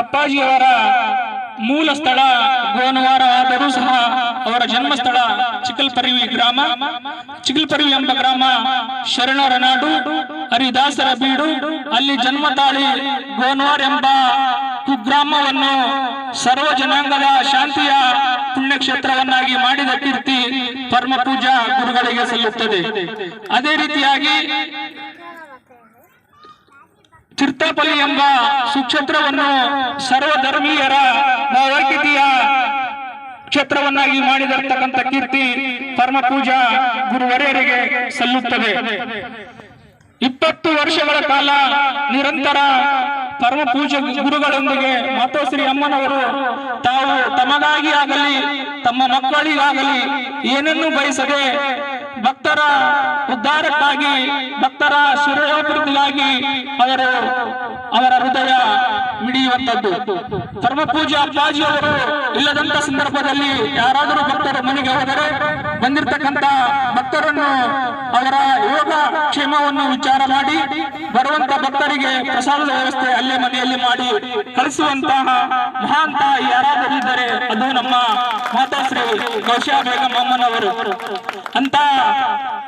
ಅಪ್ಪಾಜಿಯವರ ಮೂಲ ಸ್ಥಳ ಗೋಣವಾರ ಆದರೂ ಸಹ ಅವರ ಜನ್ಮಸ್ಥಳ ಚಿಕ್ಕಲ್ಪರಿವಿ ಗ್ರಾಮ. ಚಿಕ್ಕಲ್ಪರಿವಿ ಎಂಬ ಗ್ರಾಮ ಶರಣರ ನಾಡು ಹರಿದಾಸರ ಬೀಡು. ಅಲ್ಲಿ ಜನ್ಮ ತಾಳಿ ಗೋನವಾರ್ ಎಂಬ ಕುಗ್ರಾಮವನ್ನು ಸರ್ವ ಜನಾಂಗದ ಶಾಂತಿಯ ಪುಣ್ಯಕ್ಷೇತ್ರವನ್ನಾಗಿ ಮಾಡಿದ ಕೀರ್ತಿ ಪರಮ ಪೂಜಾ ಗುರುಗಳಿಗೆ ಸಲ್ಲುತ್ತದೆ. ಅದೇ ರೀತಿಯಾಗಿ ತೀರ್ಥಪಲ್ಲಿ ಎಂಬ ಸುಕ್ಷೇತ್ರವನ್ನು ಸರ್ವಧರ್ಮೀಯರ ಭಾವೈಕ್ಯತೆಯ ಕ್ಷೇತ್ರವನ್ನಾಗಿ ಮಾಡಿದರ್ತಕ್ಕಂಥ ಕೀರ್ತಿ ಪರಮ ಪೂಜಾ ಗುರುವರೆಯರಿಗೆ ಸಲ್ಲುತ್ತದೆ. ಇಪ್ಪತ್ತು ವರ್ಷಗಳ ಕಾಲ ನಿರಂತರ ಪರಮ ಪೂಜ್ಯ ಗುರುಗಳೊಂದಿಗೆ ಮಾತೋಶ್ರೀ ಅಮ್ಮನವರು ತಾವು ತಮಗಾಗಿ ಆಗಲಿ, ತಮ್ಮ ಮಕ್ಕಳಿಗಾಗಲಿ ಏನನ್ನೂ ಬಯಸದೆ ಭಕ್ತರ ಉದ್ಧಾರಕ್ಕಾಗಿ, ಭಕ್ತರ ಶ್ರೇಯೋಭಿವೃದ್ಧಿಗಾಗಿ ಅವರು ಅವರ ಹೃದಯ ಮಿಡಿಯುವಂತದ್ದು ಪೂಜೆ ಅಪ್ಪಾಜಿ ಅವರು ಇಲ್ಲದಂತ ಸಂದರ್ಭದಲ್ಲಿ ಯಾರಾದರೂ ಭಕ್ತರು ಮನೆಗೆ ಹೋದರೆ ಬಂದಿರತಕ್ಕಂತ ಭಕ್ತರನ್ನು ಅವರ ಯೋಗ ಕ್ಷೇಮವನ್ನು ವಿಚಾರ ಮಾಡಿ ಬರುವಂತ ಭಕ್ತರಿಗೆ ಪ್ರಸಾದದ ವ್ಯವಸ್ಥೆ ಅಲ್ಲೇ ಮನೆಯಲ್ಲಿ ಮಾಡಿ ಕಳಿಸುವಂತಹ ಮಹಾಂತ ಯಾರಾದರಿದ್ದರೆ ಅದು ನಮ್ಮ ಮಾತಾಶ್ರೀ ಕೌಶಾ ಬೇಗಂ ಅಮ್ಮನವರು. ಅಂತ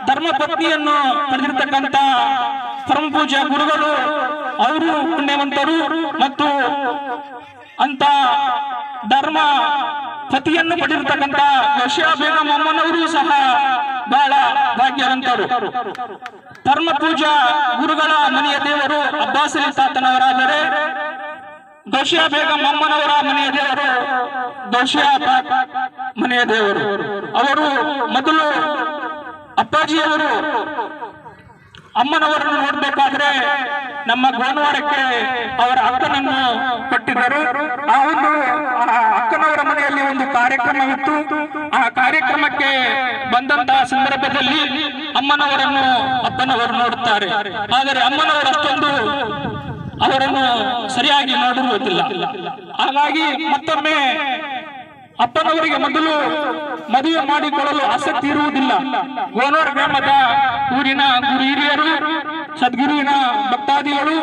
ಧರ್ಮ ಪತ್ನಿಯನ್ನು ಪಡೆದಿರ್ತಕ್ಕಂತ ಪರಮ ಪೂಜಾ ಗುರುಗಳು, ಅವರು ಪುಣ್ಯವಂತರು ಮತ್ತು ಅಂತ ಧರ್ಮ ಪತಿಯನ್ನು ಪಡೆದಿರ್ತಕ್ಕಂತ ಕೌಶಾ ಬೇಗಂ ಅಮ್ಮನವರು ಸಹ ಬಹಳ ಭಾಗ್ಯವಂತರು. ಧರ್ಮ ಪೂಜಾ ಗುರುಗಳ ಮನೆಯ ದೇವರು ಅಬ್ಬಾಸಲಿ ತಾತನವರಾದರೆ, ದೋಷಿಯಾ ಬೇಗಂ ಅಮ್ಮನವರ ಮನೆಯ ದೇವರು ದೋಷಿಯಾ ಮನೆಯ ದೇವರು. ಅವರು ಮೊದಲು ಅಪ್ಪಾಜಿಯವರು ಅಮ್ಮನವರನ್ನು ನೋಡ್ಬೇಕಾದ್ರೆ ನಮ್ಮ ಗೋನವಾರಕ್ಕೆ ಅವರ ಅಕ್ಕನನ್ನು ಕೊಟ್ಟಿದ್ದರು. ಆ ಒಂದು ಅಕ್ಕನವರ ಮನೆಯಲ್ಲಿ ಒಂದು ಕಾರ್ಯಕ್ರಮವಿತ್ತು. ಆ ಕಾರ್ಯಕ್ರಮಕ್ಕೆ ಬಂದಂತಹ ಸಂದರ್ಭದಲ್ಲಿ ಅಮ್ಮನವರನ್ನು ಅಪ್ಪನವರು ನೋಡುತ್ತಾರೆ. ಆದರೆ ಅಮ್ಮನವರು ಅಷ್ಟೊಂದು ಅವರನ್ನು ಸರಿಯಾಗಿ ನೋಡಿರುವುದಿಲ್ಲ. ಹಾಗಾಗಿ ಮತ್ತೊಮ್ಮೆ ಅಪ್ಪನವರಿಗೆ ಮೊದಲು ಮದುವೆ ಮಾಡಿಕೊಳ್ಳಲು ಆಸಕ್ತಿ ಇರುವುದಿಲ್ಲ. ಗೋನೂರ್ ಗ್ರಾಮದ ಊರಿನ ಗುರು ಹಿರಿಯರು, ಸದ್ಗುರುವಿನ ಭಕ್ತಾದಿಗಳು,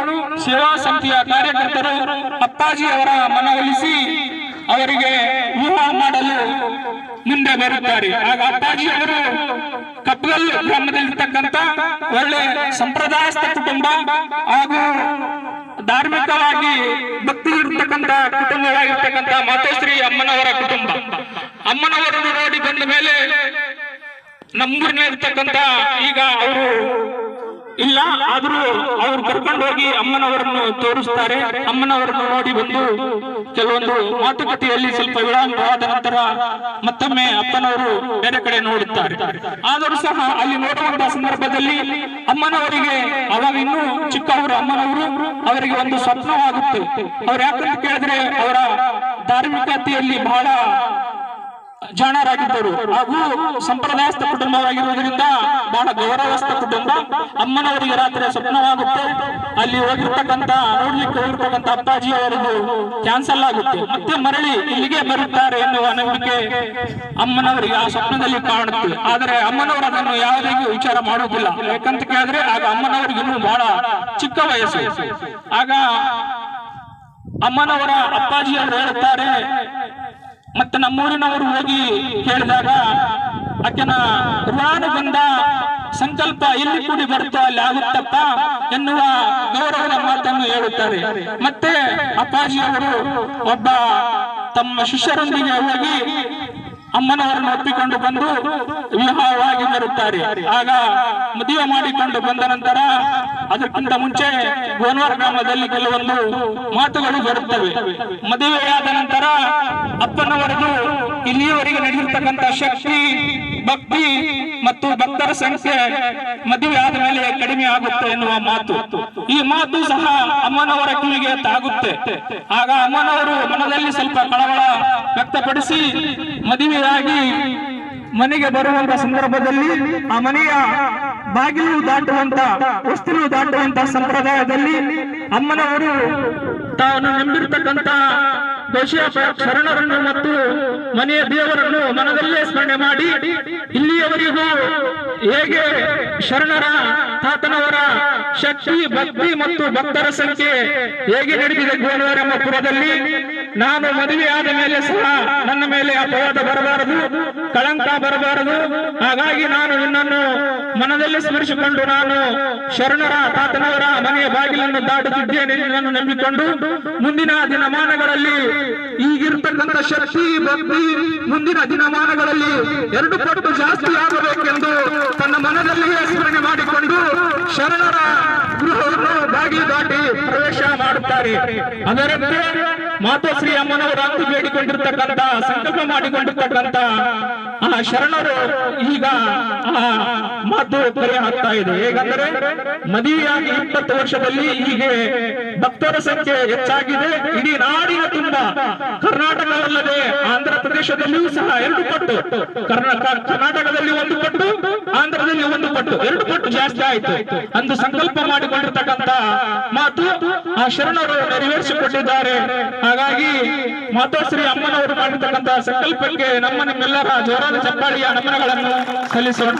ಸೇವಾ ಸಮಿತಿಯ ಕಾರ್ಯಕರ್ತರು, ಅಪ್ಪಾಜಿ ಅವರ ಮನವೊಲಿಸಿ ಅವರಿಗೆ ವಿವಾಹ ಮಾಡಲು ಮುಂದೆ ಬರುತ್ತಾರೆ. ಆಗ ಅಪ್ಪಾಜಿ ಅವರು ಕಪ್ಪಗಲ್ ಗ್ರಾಮದಲ್ಲಿರ್ತಕ್ಕಂಥ ಒಳ್ಳೆ ಸಂಪ್ರದಾಯಸ್ಥ ಕುಟುಂಬ ಹಾಗೂ ಧಾರ್ಮಿಕವಾಗಿ ಭಕ್ತಿ ಇರ್ತಕ್ಕಂಥ ಕುಟುಂಬವಾಗಿರ್ತಕ್ಕಂಥ ಮಾತೋಶ್ರೀ ಅಮ್ಮನವರ ಕುಟುಂಬ. ಅಮ್ಮನವರನ್ನು ನೋಡಿ ಬಂದ ಮೇಲೆ ನಮ್ಮೂರಿನಲ್ಲಿರ್ತಕ್ಕಂಥ ಈಗ ಅವರು ಇಲ್ಲ, ಆದ್ರೂ ಅವ್ರು ಕರ್ಕೊಂಡು ಹೋಗಿ ಅಮ್ಮನವರನ್ನು ತೋರಿಸ್ತಾರೆ. ಅಮ್ಮನವರನ್ನು ನೋಡಿ ಬಂದು ಕೆಲವೊಂದು ಮಾತುಕತೆಯಲ್ಲಿ ಸ್ವಲ್ಪ ವಿಳಂಬವಾದ ನಂತರ ಮತ್ತೊಮ್ಮೆ ಅಪ್ಪನವರು ಬೇರೆ ಕಡೆ ನೋಡುತ್ತಾರೆ. ಆದರೂ ಸಹ ಅಲ್ಲಿ ನೋಡುವಂತಹ ಸಂದರ್ಭದಲ್ಲಿ ಅಮ್ಮನವರಿಗೆ, ಅವಾಗ ಇನ್ನೂ ಚಿಕ್ಕವರು ಅಮ್ಮನವರು, ಅವರಿಗೆ ಒಂದು ಸ್ವಪ್ನವಾಗುತ್ತೆ. ಅವ್ರು ಯಾಕಂತ ಕೇಳಿದ್ರೆ ಅವರ ಧಾರ್ಮಿಕತೆಯಲ್ಲಿ ಬಹಳ ಜಾಣರಾಗಿದ್ದರು. ಹಾಗೂ ಸಂಪ್ರದಾಯಸ್ಥ ಕುಟುಂಬವಾಗಿರುವುದರಿಂದ ಬಹಳ ಗೌರವಸ್ಥ ಕುಟುಂಬ. ಅಮ್ಮನವರಿಗೆ ರಾತ್ರಿ ಸ್ವಪ್ನವಾಗುತ್ತೆ. ಅಲ್ಲಿ ಹೋಗಿರ್ತಕ್ಕಂತ ನೋಡ್ಲಿಕ್ಕೆ ಹೋಗಿರ್ತಕ್ಕಂತ ಅಪ್ಪಾಜಿ ಅವರದು ಕ್ಯಾನ್ಸಲ್ ಆಗುತ್ತೆ. ಮತ್ತೆ ಮರಳಿ ಇಲ್ಲಿಗೆ ಬರುತ್ತಾರೆ ಎನ್ನುವ ನಂಬಿಕೆ ಅಮ್ಮನವರಿಗೆ ಆ ಸ್ವಪ್ನದಲ್ಲಿ ಕಾಣುತ್ತೆ. ಆದರೆ ಅಮ್ಮನವರು ಅದನ್ನು ಯಾವುದೇ ವಿಚಾರ ಮಾಡುವುದಿಲ್ಲ. ಯಾಕಂತ ಕೇಳಿದ್ರೆ ಆಗ ಅಮ್ಮನವರಿಗೆ ಇನ್ನೂ ಬಹಳ ಚಿಕ್ಕ ವಯಸ್ಸು. ಆಗ ಅಮ್ಮನವರ ಅಪ್ಪಾಜಿಯವರು ಹೇಳುತ್ತಾರೆ ಮತ್ತೆ ನಮ್ಮೂರಿನವರು ಹೋಗಿ ಕೇಳಿದಾಗ ಆಕೆನ ಬಂದ, ಸಂಕಲ್ಪ ಎಲ್ಲಿ ಕೂಡಿ ಬರುತ್ತೋ ಅಲ್ಲಿ ಆಗುತ್ತಪ್ಪ ಎನ್ನುವ ಗೌರವದ ಮಾತನ್ನು ಹೇಳುತ್ತಾರೆ. ಮತ್ತೆ ಅಪ್ಪಾಜಿಯವರು ಒಬ್ಬ ತಮ್ಮ ಶಿಷ್ಯರೊಂದಿಗೆ ಹೋಗಿ ಅಮ್ಮನವರನ್ನು ಒಪ್ಪಿಕೊಂಡು ಬಂದು ವಿವಾಹವಾಗಿ ಬರುತ್ತಾರೆ. ಆಗ ಮದುವೆ ಮಾಡಿಕೊಂಡು ಬಂದ ನಂತರ ಅದಕ್ಕಿಂತ ಮುಂಚೆ ಗೋನ್ವಾರ ಗ್ರಾಮದಲ್ಲಿ ಕೆಲವೊಂದು ಮಾತುಗಳು ಬರುತ್ತವೆ. ಮದುವೆಯಾದ ನಂತರ ಅಪ್ಪನವರೆಗೂ ಇಲ್ಲಿಯವರೆಗೆ ನಡೆದಿರ್ತಕ್ಕಂಥ ಶಕ್ತಿ, ಭಕ್ತಿ ಮತ್ತು ಭಕ್ತರ ಸಂಖ್ಯೆ ಮದುವೆ ಆದ ಮೇಲೆ ಕಡಿಮೆ ಆಗುತ್ತೆ ಎನ್ನುವ ಮಾತು. ಈ ಮಾತು ಸಹ ಅಮ್ಮನವರ ಕಿವಿಗೆ ತಾಗುತ್ತೆ. ಆಗ ಅಮ್ಮನವರು ಮನದಲ್ಲಿ ಸ್ವಲ್ಪ ಕಳವಳ ವ್ಯಕ್ತಪಡಿಸಿ ಮದುವೆಯಾಗಿ ಮನೆಗೆ ಬರುವಂತ ಸಂದರ್ಭದಲ್ಲಿ ಆ ಮನೆಯ ಬಾಗಿಲು ದಾಟುವಂತ ವಸ್ತು ದಾಟುವಂತ ಸಂಪ್ರದಾಯದಲ್ಲಿ ಅಮ್ಮನವರು ತಾನು ನಂಬಿರ್ತಕ್ಕಂತ ದೋಷಿಯ ಶರಣರನ್ನು ಮತ್ತು ಮನೆಯ ದೇವರನ್ನು ಮನದಲ್ಲೇ ಸ್ಮರಣೆ ಮಾಡಿ ಇಲ್ಲಿಯವರೆಗೂ ಹೇಗೆ ಶರಣರ, ತಾತನವರ ಶಕ್ತಿ, ಭಕ್ತಿ ಮತ್ತು ಭಕ್ತರ ಸಂಖ್ಯೆ ಹೇಗೆ ನಡೆದಿದೆ ಗೋಣವರ ಎಂಬ ಪುರದಲ್ಲಿ ನಾನು ಮದುವೆಯಾದ ಮೇಲೆ ಸಹ ನನ್ನ ಮೇಲೆ ಅಪವಾದ ಬರಬಾರದು, ಕಳಂಕ ಬರಬಾರದು. ಹಾಗಾಗಿ ನಾನು ನಿನ್ನನ್ನು ಮನದಲ್ಲಿ ಸ್ಮರಿಸಿಕೊಂಡು ನಾನು ಶರಣರ, ತಾತನವರ ಮನೆಯ ಬಾಗಿಲನ್ನು ದಾಟುತ್ತಿದ್ದೇನೆ ನಿನ್ನನ್ನು ನಂಬಿಕೊಂಡು ಮುಂದಿನ ದಿನಮಾನಗಳಲ್ಲಿ ಈಗಿರ್ತಕ್ಕಂಥ ಶಕ್ತಿ, ಭಕ್ತಿ ಮುಂದಿನ ದಿನಮಾನಗಳಲ್ಲಿ ಎರಡು ಪಟ್ಟು ಜಾಸ್ತಿ ಆಗಬೇಕೆಂದು ತನ್ನ ಮನದಲ್ಲಿಯೇ ಸ್ಮರಣೆ ಮಾಡಿಕೊಂಡು ಶರಣರ ಬಾಗಿಲು ದಾಟಿ ಪ್ರವೇಶ ಮಾಡುತ್ತಾರೆ. ಅದರಂತೆ ಮಾತೋಶ್ರೀ ಅಮ್ಮನವರು ಅಂದು ಬೇಡಿಕೊಂಡಿರ್ತಕ್ಕಂಥ, ಸಂಕಲ್ಪ ಮಾಡಿಕೊಂಡಿರ್ತಕ್ಕಂಥ ಆ ಶರಣರು ಈಗ ಆ ಮಾತು ಕರೆ ಆಗ್ತಾ ಇದೆ. ಹೇಗಂದ್ರೆ, ಮದುವೆಯಾಗಿ ಇಪ್ಪತ್ತು ವರ್ಷದಲ್ಲಿ ಹೀಗೆ ಭಕ್ತರ ಸಂಖ್ಯೆ ಹೆಚ್ಚಾಗಿದೆ. ಇಡೀ ನಾಡಿನ ತುಂಬ. ಕರ್ನಾಟಕವಲ್ಲದೆ ಆಂಧ್ರ ಪ್ರದೇಶದಲ್ಲಿಯೂ ಸಹ ಎರಡು ಪಟ್ಟು. ಕರ್ನಾ- ಕರ್ನಾಟಕದಲ್ಲಿ ಒಂದು ಪಟ್ಟು, ಆಂಧ್ರದಲ್ಲಿ ಒಂದು ಪಟ್ಟು. ಎರಡು ಪಟ್ಟು ಜಾಸ್ತಿ ಆಯ್ತು. ಅಂದು ಸಂಕಲ್ಪ ಮಾಡಿಕೊಂಡಿರ್ತಕ್ಕಂತ ಮಾತು ಆ ಶರಣರು ನೆರವೇರಿಸಿಕೊಂಡಿದ್ದಾರೆ. ಹಾಗಾಗಿ ಮಾತೋಶ್ರೀ ಅಮ್ಮನವರು ಮಾಡಿರ್ತಕ್ಕಂತಹ ಸಂಕಲ್ಪಕ್ಕೆ ನಮ್ಮ ನಿಮ್ಮೆಲ್ಲರ ಜೋರಾದ ಚಪ್ಪಾಳಿಯ ನಮನಗಳನ್ನು ಸಲ್ಲಿಸೋಣ.